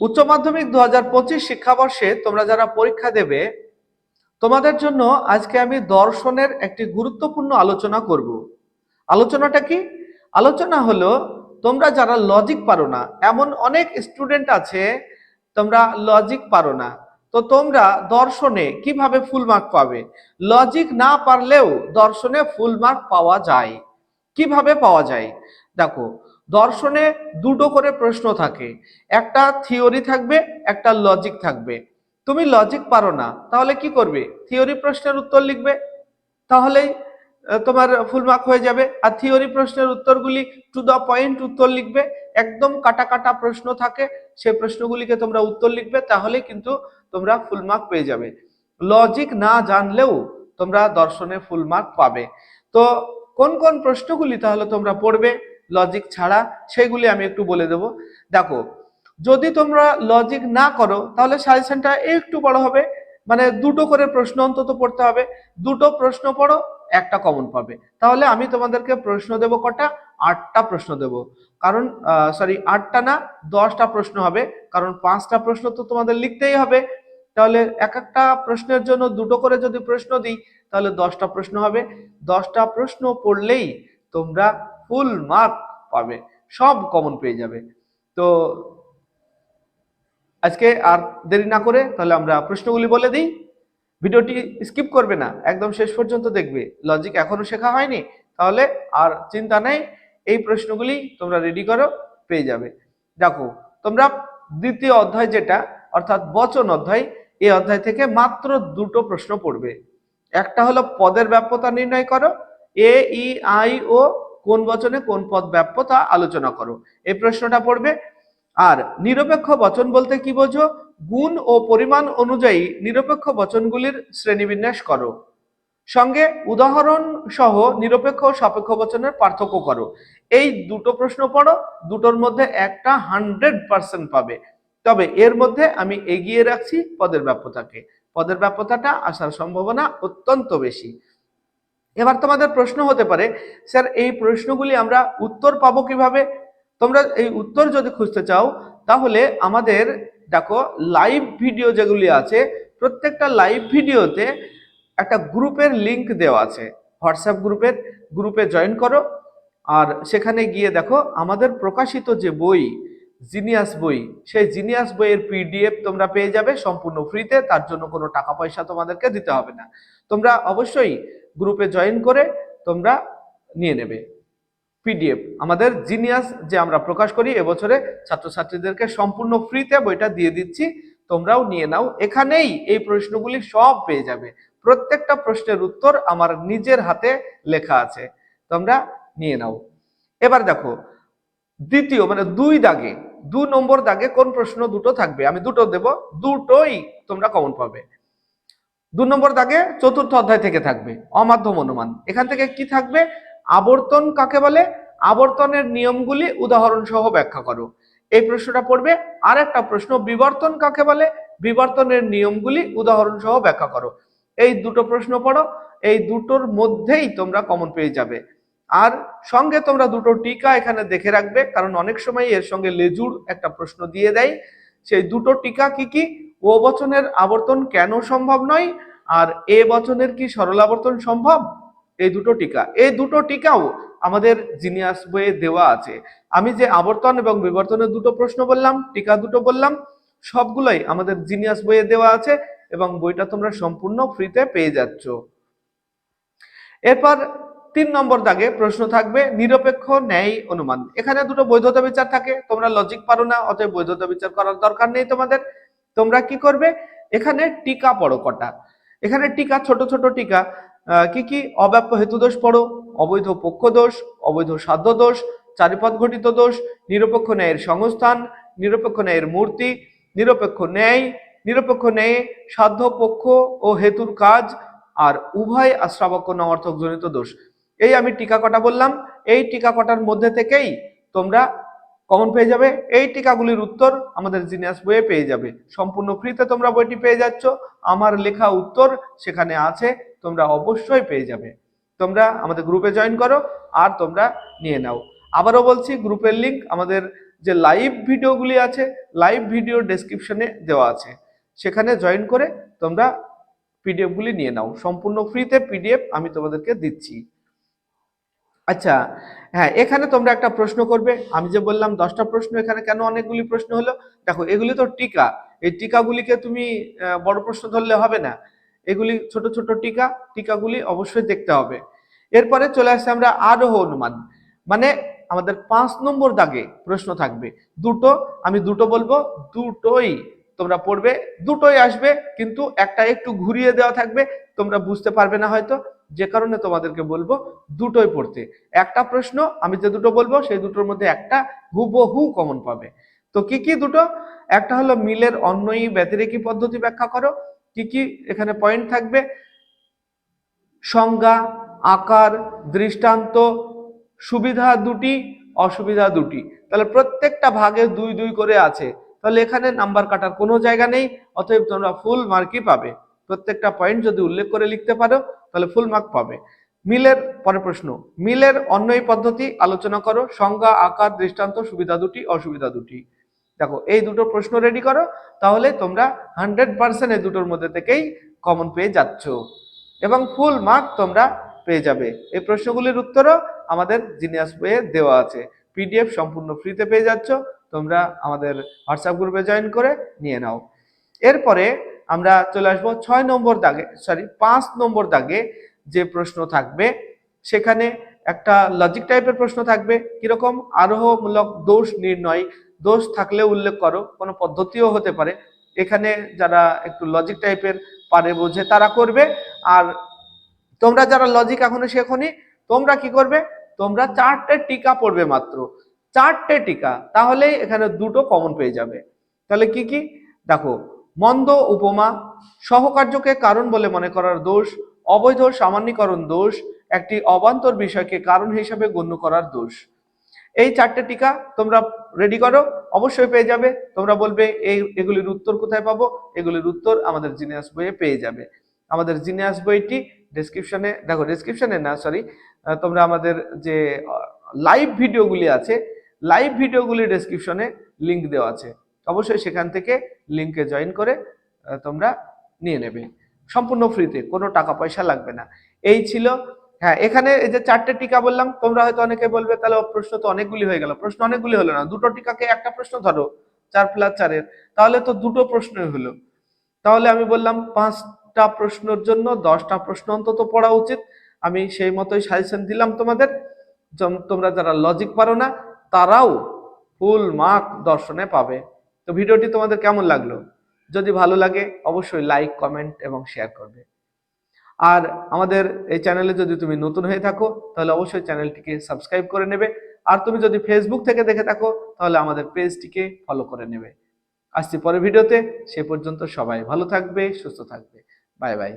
উচ্চ মাধ্যমিক দু হাজার পঁচিশ শিক্ষাবর্ষে তোমরা যারা পরীক্ষা দেবে, তোমাদের জন্য আজকে আমি দর্শনের একটি গুরুত্বপূর্ণ আলোচনা করব। আলোচনাটা কি? আলোচনা হলো, তোমরা যারা লজিক পারো না, এমন অনেক স্টুডেন্ট আছে, তোমরা লজিক পারো না। তো তোমরা দর্শনে কীভাবে ফুল মার্ক পাবে? লজিক না পারলেও দর্শনে ফুল মার্ক পাওয়া যায়। কীভাবে পাওয়া যায়? দেখো দর্শনে দুটো করে প্রশ্ন থাকে। একটা থিওরি থাকবে, একটা লজিক থাকবে। তুমি লজিক পারো না, তাহলে কি করবে? থিওরি প্রশ্নের উত্তর লিখবে, তাহলেই তোমার ফুল মার্ক হয়ে যাবে। আর থিওরি প্রশ্নের উত্তরগুলি টু দ্য পয়েন্ট উত্তর লিখবে। একদম কাটা কাটা প্রশ্ন থাকে, সেই প্রশ্নগুলিকে তোমরা উত্তর লিখবে তাহলে কিন্তু তোমরা ফুল মার্ক পেয়ে যাবে। লজিক না জানলেও তোমরা দর্শনে ফুল মার্ক পাবে। তো কোন কোন প্রশ্নগুলি তাহলে তোমরা পড়বে? লজিক ছাড়া সেগুলি আমি একটু বলে দেব। দেখো, যদি তোমরা লজিক না করো, তাহলে সাজেশনটা একটু বড় হবে। মানে দুটো করে প্রশ্ন অন্তত পড়তে হবে। দুটো প্রশ্ন পড়ো, একটা কমন পাবে। তাহলে আমি তোমাদেরকে প্রশ্ন দেব কটা? আটটা প্রশ্ন দেব। কারণ সরি আটটা না, দশটা প্রশ্ন হবে। কারণ পাঁচটা প্রশ্ন তো তোমাদের লিখতেই হবে। তাহলে এক একটা প্রশ্নের জন্য দুটো করে যদি প্রশ্ন দিই, তাহলে দশটা প্রশ্ন হবে। দশটা প্রশ্ন পড়লেই তোমরা ফুল মার্ক পাবে, সব কমন পেয়ে যাবে। তো আজকে আর দেরি না করে তাহলে আমরা প্রশ্নগুলি বলে দিই। ভিডিওটি স্কিপ করবে না, একদম শেষ পর্যন্ত দেখবে। লজিক এখনও শেখা হয়নি, তাহলে আর চিন্তা নেই, এই প্রশ্নগুলি তোমরা রেডি করো, পেয়ে যাবে। দেখো, তোমরা দ্বিতীয় অধ্যায় যেটা, অর্থাৎ বচন অধ্যায়, এই অধ্যায় থেকে মাত্র দুটো প্রশ্ন পড়বে। একটা হলো পদের ব্যাপ্যতা নির্ণয় করো, এ, ই, আই, ও কোন বচনে কোন পদ ব্যাপ্য তা আলোচনা করো। এই প্রশ্নটা পড়বে, আর নিরপেক্ষ বচন বলতে কি বোঝো? গুণ ও পরিমাণ অনুযায়ী নিরপেক্ষ বচনগুলির শ্রেণীবিন্যাস করো। সঙ্গে উদাহরণ সহ নিরপেক্ষ ও সাপেক্ষ বচনের পার্থক্য করো। এই দুটো প্রশ্ন পড়ো, দুটোর মধ্যে একটা হান্ড্রেড পার্সেন্ট পাবে। তবে এর মধ্যে আমি এগিয়ে রাখছি পদের ব্যাপ্যতাকে। পদের ব্যাপ্যতাটা আসার সম্ভাবনা অত্যন্ত বেশি। এবার তোমাদের প্রশ্ন হতে পারে, স্যার, এই প্রশ্নগুলি আমরা উত্তর পাবো কীভাবে? তোমরা এই উত্তর যদি খুঁজতে চাও, তাহলে আমাদের, দেখো লাইভ ভিডিও যেগুলি আছে, প্রত্যেকটা লাইভ ভিডিওতে একটা গ্রুপের লিংক দেওয়া আছে। হোয়াটসঅ্যাপ গ্রুপের, গ্রুপে জয়েন করো। আর সেখানে গিয়ে দেখো, আমাদের প্রকাশিত যে বই জিনিয়াস বই। সেই জিনিয়াস বইয়ের পিডিএফ তোমরা পেয়ে যাবে সম্পূর্ণ ফ্রিতে, তার জন্য কোনো টাকা পয়সা তোমাদেরকে দিতে হবে না। তোমরা অবশ্যই গ্রুপে জয়েন করে তোমরা নিয়ে নেবে পিডিএফ আমাদের জিনিয়াস যে আমরা প্রকাশ করি, এবছরে ছাত্রছাত্রীদেরকে সম্পূর্ণ ফ্রিতে বইটা দিয়ে দিচ্ছি, তোমরাও নিয়ে নাও। এখানেই এই প্রশ্নগুলি সব পেয়ে যাবে। প্রত্যেকটা প্রশ্নের উত্তর আমার নিজের হাতে লেখা আছে। তোমরা নিয়ে নাও। এবার দেখো, দ্বিতীয় মানে দুই দাগে দু নম্বর দাগে কোন প্রশ্ন দুটো থাকবে? আমি দুটো দেব, দুটোই তোমরা কমন পাবে। দু নম্বর দাগে চতুর্থ অধ্যায় থেকে থাকবে, অমাধ্যম অনুমান। এখান থেকে কি থাকবে? আবর্তন কাকে বলে? আবর্তনের নিয়মগুলি উদাহরণ সহ ব্যাখ্যা করো। এই প্রশ্নটা পড়বে। আর একটা প্রশ্ন, বিবর্তন কাকে বলে? বিবর্তনের নিয়মগুলি উদাহরণ সহ ব্যাখ্যা করো। এই দুটো প্রশ্ন পড়ো, এই দুটোর মধ্যেই তোমরা কমন পেয়ে যাবে। আর সঙ্গে তোমরা দুটো টিকা এখানে দেখে রাখবে, কারণ অনেক সময় এর সঙ্গে লেজুর একটা প্রশ্ন দিয়ে দেয়। সেই দুটো টিকা কি কি? ও বচনের আবর্তন কেন সম্ভব নয়? আর এ বচনের কি সরলাবর্তন সম্ভব? এই দুটো টিকা। এই দুটো টিকাও আমাদের জিনিয়াস বইয়ে দেওয়া আছে। আমি যে আবর্তন এবং বিবর্তনের দুটো প্রশ্ন বললাম, টিকা দুটো বললাম, সবগুলোই আমাদের জিনিয়াস বইয়ে দেওয়া আছে এবং বইটা তোমরা সম্পূর্ণ ফ্রিতে পেয়ে যাচ্ছ। এরপর তিন নম্বর দাগে প্রশ্ন থাকবে, নিরপেক্ষ ন্যায় অনুমান। এখানে দুটো বৈধতা বিচার থাকে, তোমরা লজিক পারো না, অতএব বৈধতা বিচার করার দরকার নেই তোমাদের। তোমরা কি করবে? এখানে টিকা পড়ো কটা। এখানে টিকা, ছোট ছোট টিকা কি কি? অব্যাপ্য হেতু দোষ পড়ো, অবৈধ পক্ষ দোষ, অবৈধ সাধ্য দোষ চারিপদ ঘটিত দোষ, নিরপেক্ষ ন্যায়ের সংস্থান, নিরপেক্ষ ন্যায়ের মূর্তি, নিরপেক্ষ ন্যায় নিরপেক্ষ ন্যায় সাধ্য পক্ষ ও হেতুর কাজ, আর উভয় আশ্রাবক্য নমর্থক জনিত দোষ। এই আমি টিকা কটা বললাম, এই টিকা কটার মধ্যে থেকেই তোমরা কমন পেয়ে যাবে। এই টিকাগুলির উত্তর আমাদের জিনিয়াস বইয়ে পেয়ে যাবে। সম্পূর্ণ ফ্রিতে তোমরা বইটি পেয়ে যাচ্ছ। আমার লেখা উত্তর সেখানে আছে, তোমরা অবশ্যই পেয়ে যাবে। তোমরা আমাদের গ্রুপে জয়েন করো আর তোমরা নিয়ে নাও। আবারও বলছি গ্রুপের লিঙ্ক আমাদের যে লাইভ ভিডিওগুলি আছে লাইভ ভিডিও ডেসক্রিপশনে দেওয়া আছে। সেখানে জয়েন করে তোমরা পিডিএফগুলি নিয়ে নাও। সম্পূর্ণ ফ্রিতে পিডিএফ আমি তোমাদেরকে দিচ্ছি। আচ্ছা হ্যাঁ এখানে তোমরা একটা প্রশ্ন করবে। আমি যে বললাম দশটা প্রশ্ন, এখানে কেন অনেকগুলি প্রশ্ন হলো? দেখো, এগুলি তো টিকা। এই টিকাগুলিকে তুমি বড় প্রশ্ন ধরলে হবে না। এগুলি ছোট ছোট টিকা, টিকাগুলি অবশ্যই দেখতে হবে। এরপরে চলে আসছে আমরা আরোহ অনুমান। মানে আমাদের পাঁচ নম্বর দাগে প্রশ্ন থাকবে। দুটো, আমি দুটো বলব, দুটোই তোমরা পড়বে, দুটোই আসবে, কিন্তু একটা একটু ঘুরিয়ে দেওয়া থাকবে। তোমরা বুঝতে পারবে না হয়তো। যে কারণে তোমাদেরকে বলব দুটোই পড়তে। একটা প্রশ্ন, আমি যে দুটো বলব, সেই দুটোর মধ্যে একটা হুবহু কমন পাবে। তো কি কি দুটো? একটা হলো মিলের অন্যয়ী ব্যতিরেকী পদ্ধতি ব্যাখ্যা করো। কি কি এখানে পয়েন্ট থাকবে? সংজ্ঞা, আকার, দৃষ্টান্ত, সুবিধা দুটি, অসুবিধা দুটি। তাহলে প্রত্যেকটা ভাগে দুই দুই করে আছে। তাহলে এখানে নাম্বার কাটার কোনো জায়গা নেই, অতএব তোমরা ফুল মার্কই পাবে। প্রত্যেকটা পয়েন্ট যদি উল্লেখ করে লিখতে পারো, তাহলে ফুল মার্ক পাবে। মিলের, পরের প্রশ্ন, মিলের অন্যই পদ্ধতি, আলোচনা করো, সংজ্ঞা, আকার, দৃষ্টান্ত, সুবিধা দুটি, অসুবিধা দুটি। দেখো, এই দুটো প্রশ্ন রেডি করো, তাহলে তোমরা হান্ড্রেড পার্সেন্ট এই দুটোর মধ্যে থেকেই কমন পেয়ে যাচ্ছ। এবং ফুল মার্ক তোমরা পেয়ে যাবে। এই প্রশ্নগুলির উত্তরও আমাদের জিনিয়াস বইয়ে দেওয়া আছে। পিডিএফ সম্পূর্ণ ফ্রিতে পেয়ে যাচ্ছ, তোমরা আমাদের হোয়াটসঅ্যাপ গ্রুপে জয়েন করে নিয়ে নাও। এরপরে আমরা চলে আসব ছয় নম্বর দাগে সরি পাঁচ নম্বর দাগে যে প্রশ্ন থাকবে, সেখানে একটা লজিক টাইপের প্রশ্ন থাকবে, কীরকম? আরোহমূলক দোষ নির্ণয়, দোষ থাকলে উল্লেখ করো, কোনো পদ্ধতিও হতে পারে। এখানে যারা একটু লজিক টাইপের পারে বোঝে, তারা করবে। আর তোমরা যারা লজিক এখনও শেখনি, তোমরা কি করবে? তোমরা চারটে টিকা পড়বে মাত্র। চারটে টিকা, তাহলেই এখানে দুটো কমন পেয়ে যাবে। তাহলে কি কি? দেখো মন্দ উপমা সহকার্যকে কারণ বলে মনে করার দোষ, অবৈধ সামান্যীকরণ দোষ, একটি অবান্তর বিষয়কে কারণ হিসাবে গণ্য করার দোষ। এই চারটে টিকা তোমরা রেডি করো, অবশ্যই পেয়ে যাবে। তোমরা বলবে, এই, এগুলির উত্তর কোথায় পাবো? এগুলির উত্তর আমাদের জিনিয়াস বইয়ে পেয়ে যাবে। আমাদের জিনিয়াস বইটি ডেসক্রিপশনে দেখো ডেসক্রিপশনে না সরি তোমরা আমাদের যে লাইভ ভিডিওগুলি আছে লাইভ ভিডিওগুলি ডেসক্রিপশনে লিংক দেওয়া আছে। অবশ্যই সেখান থেকে লিংকে জয়েন করে তোমরা নিয়ে নেবে। সম্পূর্ণ ফ্রিতে কোনো টাকা পয়সা লাগবে না। এই ছিল হ্যাঁ এখানে এই যে চারটে টিকা বললাম, তোমরা হয়তো অনেকে বলবে, তাহলে প্রশ্ন তো অনেকগুলি হয়ে গেল। প্রশ্ন অনেকগুলি হলো না। দুটো টিকাকে একটা প্রশ্ন ধরো, চার প্লাস চারের। তাহলে তো দুটো প্রশ্নই হলো। তাহলে আমি বললাম, পাঁচটা প্রশ্নের জন্য দশটা প্রশ্ন অন্তত পড়া উচিত। আমি সেই মতোই সাজেশন দিলাম তোমাদের। তোমরা যারা লজিক পারো না, তারাও ফুল মার্ক দর্শনে পাবে। তো ভিডিওটি তোমাদের কেমন লাগল? যদি ভালো লাগে, অবশ্যই লাইক কমেন্ট এবং শেয়ার করবে। আর আমাদের এই চ্যানেলে যদি তুমি নতুন হয়ে থাকো, তাহলে অবশ্যই চ্যানেলটিকে সাবস্ক্রাইব করে নেবে। আর তুমি যদি ফেসবুক থেকে দেখে থাকো, তাহলে আমাদের পেজটিকে ফলো করে নেবে। আসছি পরের ভিডিওতে, সে পর্যন্ত সবাই ভালো থাকবে, সুস্থ থাকবে। Bye bye